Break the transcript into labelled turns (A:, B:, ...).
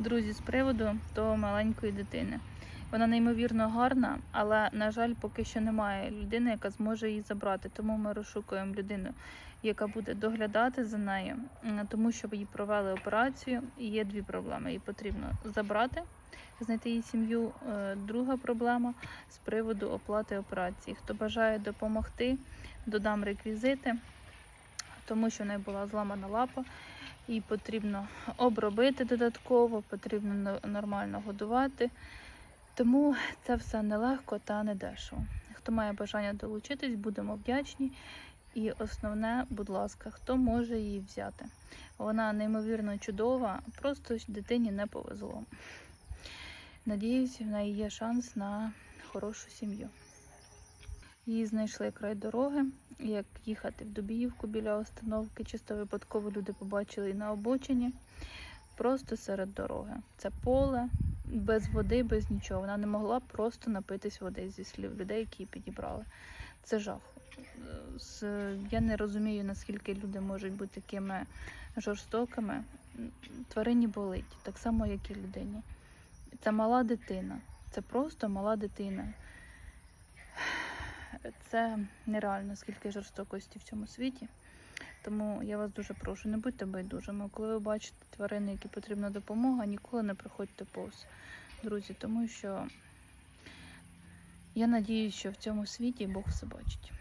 A: Друзі, з приводу того маленької дитини. Вона неймовірно гарна, але, на жаль, поки що немає людини, яка зможе її забрати. Тому ми розшукуємо людину, яка буде доглядати за нею, тому що їй провели операцію. І є дві проблеми. Її потрібно забрати, знайти її сім'ю. Е, Друга проблема з приводу оплати операції. Хто бажає допомогти, додам реквізити, тому що в неї була зламана лапа. Її потрібно обробити додатково, потрібно но- нормально годувати. Тому це все нелегко та недешево. Хто має бажання долучитись, будемо вдячні. І основне, будь ласка, хто може її взяти? Вона неймовірно чудова, просто дитині не повезло. Надіюсь, в неї є шанс на хорошу сім'ю. Її знайшли край дороги, як їхати в Дубіївку біля остановки. Чисто випадково люди побачили її на обочині, просто серед дороги. Це поле, без води, без нічого. Вона не могла просто напитись води зі слів людей, які її підібрали. Це жах. Я не розумію, наскільки люди можуть бути такими жорстокими. Тварині болить, так само, як і людині. Це мала дитина. Це просто мала дитина. Це нереально, скільки жорстокості в цьому світі. Тому я вас дуже прошу, не будьте байдужими. Коли ви бачите тварини, які потрібна допомога, ніколи не приходьте повз, друзі, тому що я надію, що в цьому світі Бог все бачить.